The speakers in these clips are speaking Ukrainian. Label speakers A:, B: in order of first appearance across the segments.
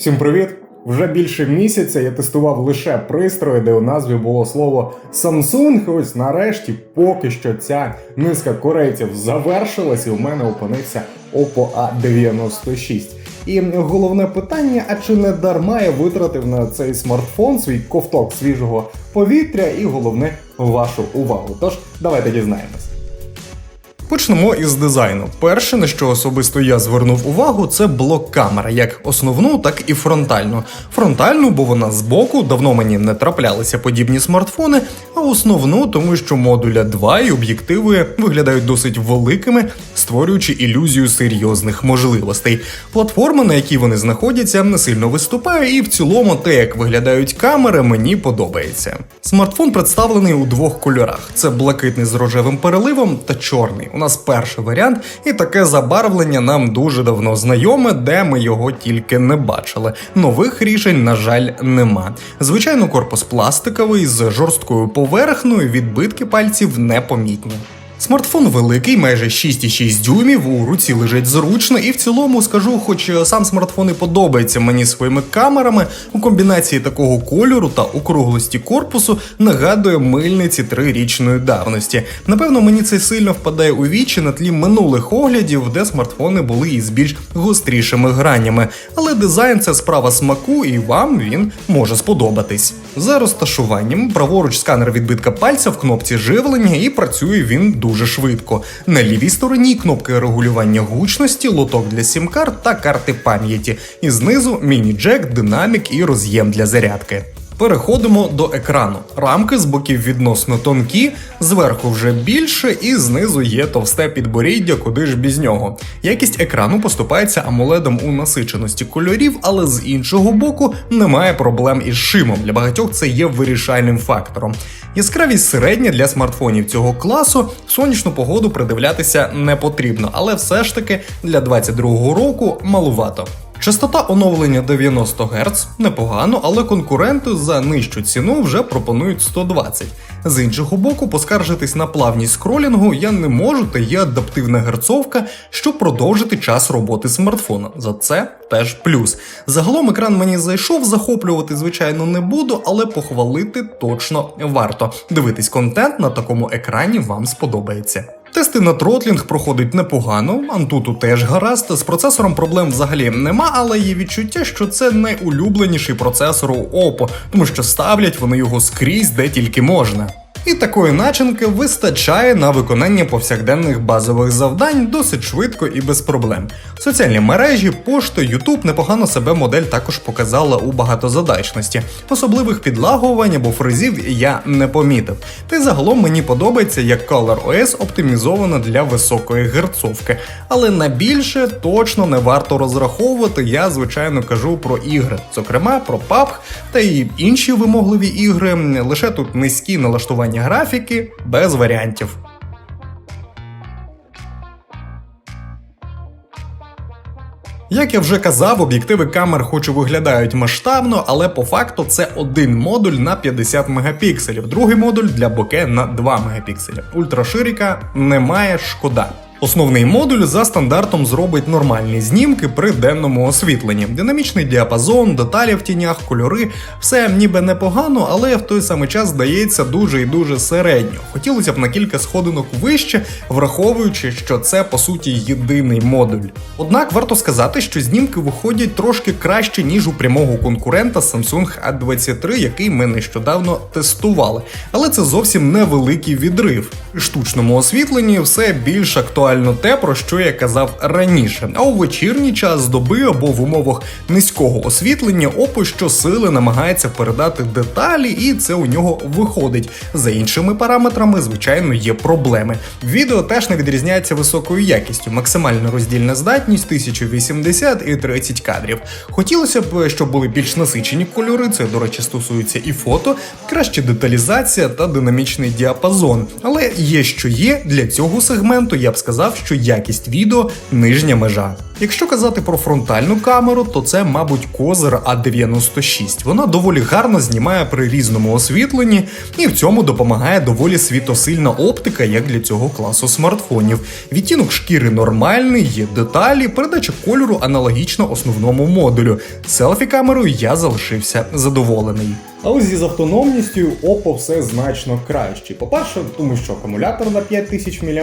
A: Всім привіт! Вже більше місяця я тестував лише пристрої, де у назві було слово Samsung. Ось нарешті, поки що ця низка корейців завершилась, і у мене опинився Oppo A96. І головне питання: а чи не дарма я витратив на цей смартфон свій ковток свіжого повітря, і головне вашу увагу. Тож давайте дізнаємось. Почнемо із дизайну. Перше, на що особисто я звернув увагу, це блок камера, як основну, так і фронтальну. Фронтальну, бо вона збоку, давно мені не траплялися подібні смартфони, а основну, тому що модуля 2 і об'єктиви виглядають досить великими, створюючи ілюзію серйозних можливостей. Платформа, на якій вони знаходяться, не сильно виступає, і в цілому те, як виглядають камери, мені подобається. Смартфон представлений у двох кольорах: це блакитний з рожевим переливом та чорний. Нас перший варіант, і таке забарвлення нам дуже давно знайоме, де ми його тільки не бачили. Нових рішень, на жаль, нема. Звичайно, корпус пластиковий з жорсткою поверхнею, відбитки пальців непомітні. Смартфон великий, майже 6,6 дюймів, у руці лежить зручно, і в цілому скажу, хоч сам смартфон і подобається мені своїми камерами, у комбінації такого кольору та округлості корпусу нагадує мильниці трирічної давності. Напевно, мені це сильно впадає у вічі на тлі минулих оглядів, де смартфони були із більш гострішими гранями. Але дизайн це справа смаку, і вам він може сподобатись. За розташуванням праворуч сканер відбитка пальця в кнопці живлення, і працює він дуже швидко. На лівій стороні кнопки регулювання гучності, лоток для сім-карт та карти пам'яті. І знизу міні-джек, динамік і роз'єм для зарядки. Переходимо до екрану. Рамки з боків відносно тонкі, зверху вже більше, і знизу є товсте підборіддя, куди ж без нього. Якість екрану поступається амоледом у насиченості кольорів, але з іншого боку немає проблем із шимом. Для багатьох це є вирішальним фактором. Яскравість середня для смартфонів цього класу, сонячну погоду придивлятися не потрібно, але все ж таки для 22-го року малувато. Частота оновлення 90 Гц непогано, але конкуренти за нижчу ціну вже пропонують 120. З іншого боку, поскаржитись на плавність скролінгу я не можу, та є адаптивна герцовка, щоб продовжити час роботи смартфона. За це теж плюс. Загалом екран мені зайшов, захоплювати, звичайно, не буду, але похвалити точно варто. Дивитись контент на такому екрані вам сподобається. Тести на тротлінг проходить непогано, Антуту теж гаразд. З процесором проблем взагалі нема, але є відчуття, що це найулюбленіший процесор у Oppo, тому що ставлять вони його скрізь де тільки можна. І такої начинки вистачає на виконання повсякденних базових завдань досить швидко і без проблем. Соціальні мережі, пошта, YouTube непогано себе модель також показала у багатозадачності. Особливих підлагувань або фризів я не помітив. Та й загалом мені подобається, як Color OS оптимізована для високої герцовки. Але на більше точно не варто розраховувати. Я звичайно кажу про ігри, зокрема про PUBG та й інші вимогливі ігри. Лише тут низькі налаштування графіки без варіантів. Як я вже казав, об'єктиви камер хоч і виглядають масштабно, але по факту це один модуль на 50 мегапікселів, другий модуль для боке на 2 мегапікселі. Ультраширіка немає шкода. Основний модуль за стандартом зробить нормальні знімки при денному освітленні. Динамічний діапазон, деталі в тінях, кольори все ніби непогано, але в той самий час здається дуже і дуже середньо. Хотілося б на кілька сходинок вище, враховуючи, що це по суті єдиний модуль. Однак варто сказати, що знімки виходять трошки краще, ніж у прямого конкурента Samsung A23, який ми нещодавно тестували. Але це зовсім невеликий відрив. Штучному освітленні все більш актуально те, про що я казав раніше. А у вечірній час доби або в умовах низького освітлення Oppo щосили намагається передати деталі, і це у нього виходить. За іншими параметрами, звичайно, є проблеми. Відео теж не відрізняється високою якістю, максимальна роздільна здатність 1080 і 30 кадрів. Хотілося б, щоб були більш насичені кольори, це, до речі, стосується і фото, краща деталізація та динамічний діапазон. Але є що є для цього сегменту, я б сказав, що якість відео нижня межа.
B: Якщо казати про фронтальну камеру, то це, мабуть, Козир А96. Вона доволі гарно знімає при різному освітленні, і в цьому допомагає доволі світосильна оптика, як для цього класу смартфонів. Відтінок шкіри нормальний, є деталі, передача кольору аналогічна основному модулю. Селфі камерою я залишився задоволений.
A: А ось із автономністю Oppo все значно краще. По-перше, тому що акумулятор на 5000 мАч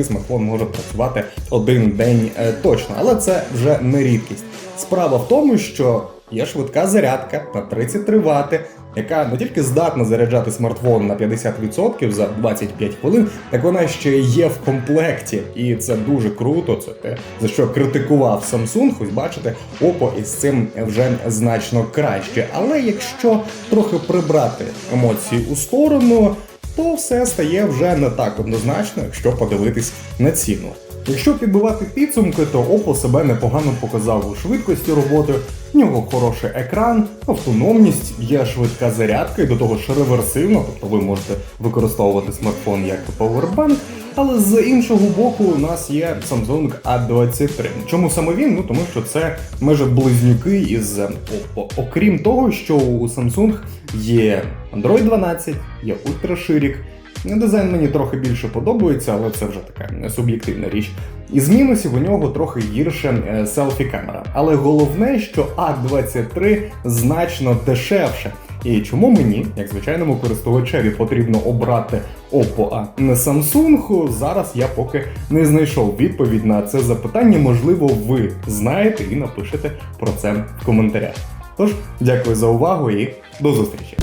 A: і смартфон може працювати один день е, точно, але це вже не рідкість. Справа в тому, що є швидка зарядка на 33 Вт, яка не тільки здатна заряджати смартфон на 50% за 25 хвилин, так вона ще є в комплекті. І це дуже круто. Це те, за що критикував Samsung. Ось бачите, Oppo із цим вже значно краще. Але якщо трохи прибрати емоції у сторону, то все стає вже не так однозначно, якщо подивитись на ціну. Якщо підбивати підсумки, то Oppo себе непогано показав у швидкості роботи, в нього хороший екран, автономність, є швидка зарядка і до того ж реверсивно, тобто ви можете використовувати смартфон як поwerbank. Але з іншого боку, у нас є Samsung A23. Чому саме він? Ну тому що це майже близнюки із Oppo. Окрім того, що у Samsung є Android 12, є ультраширік. Дизайн мені трохи більше подобається, але це вже така суб'єктивна річ. Із мінусів у нього трохи гірше е, селфі-камера. Але головне, що А23 значно дешевше. І чому мені, як звичайному користувачеві, потрібно обрати Oppo, а не Samsung, зараз я поки не знайшов відповідь на це запитання. Можливо, ви знаєте і напишете про це в коментарях. Тож, дякую за увагу і до зустрічі!